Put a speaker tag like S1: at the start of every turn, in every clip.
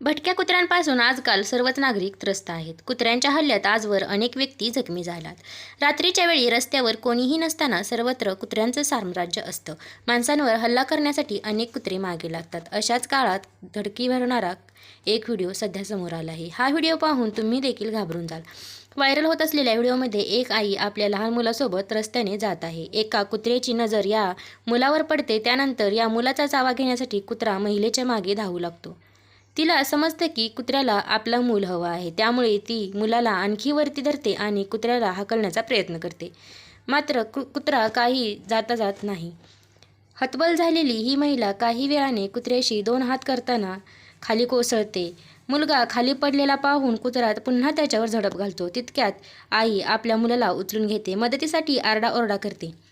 S1: भटक्या कुत्र्यांपासून आजकाल सर्वच नागरिक त्रस्त आहेत. कुत्र्यांच्या हल्ल्यात आजवर अनेक व्यक्ती जखमी झाल्यात रात्रीच्या वेळी रस्त्यावर कोणीही नसताना सर्वत्र कुत्र्यांचं साम्राज्य असतं. माणसांवर हल्ला करण्यासाठी अनेक कुत्रे मागे लागतात. अशाच काळात धडकी भरणारा एक व्हिडिओ सध्या समोर आला आहे. हा व्हिडिओ पाहून तुम्ही देखील घाबरून जाल. व्हायरल होत असलेल्या व्हिडिओमध्ये एक आई आपल्या लहान मुलासोबत रस्त्याने जात आहे. एका कुत्र्याची नजर या मुलावर पडते. त्यानंतर या मुलाचा चावा घेण्यासाठी कुत्रा महिलेच्या मागे धावू लागतो. तिला समजतं की कुत्र्याला आपलं मूल हवं आहे. त्यामुळे ती मुलाला आणखी वरती धरते आणि कुत्र्याला हाकलण्याचा प्रयत्न करते. मात्र कु कुत्रा काही जाता जात नाही. हतबल झालेली ही महिला काही वेळाने कुत्र्याशी दोन हात करताना खाली कोसळते. मुलगा खाली पडलेला पाहून कुत्रा पुन्हा त्याच्यावर झडप घालतो. तितक्यात आई आपल्या मुलाला उचलून घेते. मदतीसाठी आरडाओरडा करते.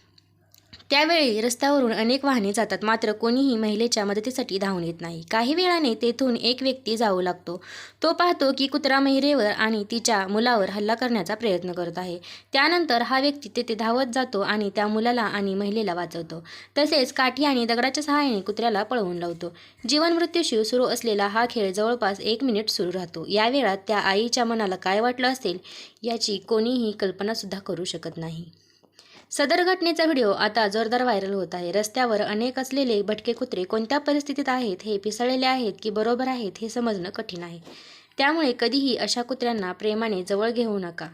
S1: त्यावेळी रस्त्यावरून अनेक वाहने जातात. मात्र कोणीही महिलेच्या मदतीसाठी धावून येत नाही. काही वेळाने तेथून एक व्यक्ती जाऊ लागतो. तो पाहतो की कुत्रा महिलेवर आणि तिच्या मुलावर हल्ला करण्याचा प्रयत्न करत आहे. त्यानंतर हा व्यक्ती तेथे धावत जातो आणि त्या मुलाला आणि महिलेला वाचवतो. तसेच काठी आणि दगडाच्या सहाय्याने कुत्र्याला पळवून लावतो. जीवन मृत्यूशी सुरू असलेला हा खेळ जवळपास एक मिनिट सुरू राहतो. या वेळात त्या आईच्या मनाला काय वाटलं असेल याची कोणीही कल्पनासुद्धा करू शकत नाही. सदर घटनेचा व्हिडिओ आता जोरदार व्हायरल होत आहे. रस्त्यावर अनेक असलेले भटके कुत्रे कोणत्या परिस्थितीत आहेत हे पिसळलेले आहेत की बरोबर आहेत हे समजणं कठीण आहे. त्यामुळे कधीही अशा कुत्र्यांना प्रेमाने जवळ घेऊ नका.